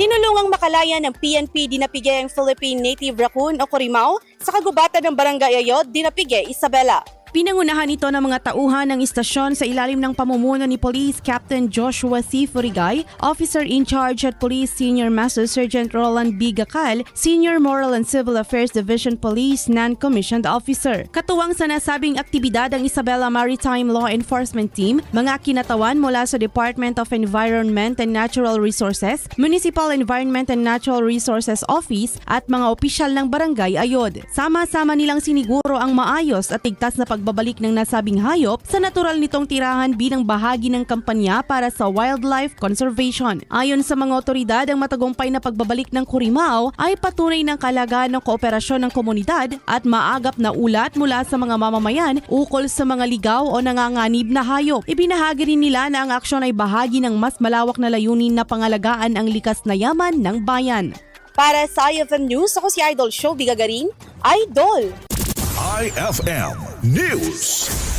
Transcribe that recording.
Tinulungang makalaya ng PNP dinapigay ang Philippine native raccoon o Corimao sa kagubatan ng Barangay Ayod, dinapigay Isabela. Pinangunahan ito ng mga tauhan ng istasyon sa ilalim ng pamumuno ni Police Captain Joshua C. Furigay, Officer in Charge at Police Senior Master Sergeant Roland B. Gacal, Senior Moral and Civil Affairs Division Police Non-Commissioned Officer. Katuwang sa nasabing aktibidad ang Isabela Maritime Law Enforcement Team, mga kinatawan mula sa Department of Environment and Natural Resources, Municipal Environment and Natural Resources Office at mga opisyal ng Barangay Ayod. Sama-sama nilang siniguro ang maayos at tigtas na pagbabalik ng nasabing hayop sa natural nitong tirahan bilang bahagi ng kampanya para sa wildlife conservation. Ayon sa mga otoridad, ang matagumpay na pagbabalik ng Kurimao ay patunay ng kalagaan ng kooperasyon ng komunidad at maagap na ulat mula sa mga mamamayan ukol sa mga ligaw o nanganganib na hayop. Ibinahagi rin nila na ang aksyon ay bahagi ng mas malawak na layunin na pangalagaan ang likas na yaman ng bayan. Para sa IFM News, ako si Idol Show Bigagarin, Idol! IFM News.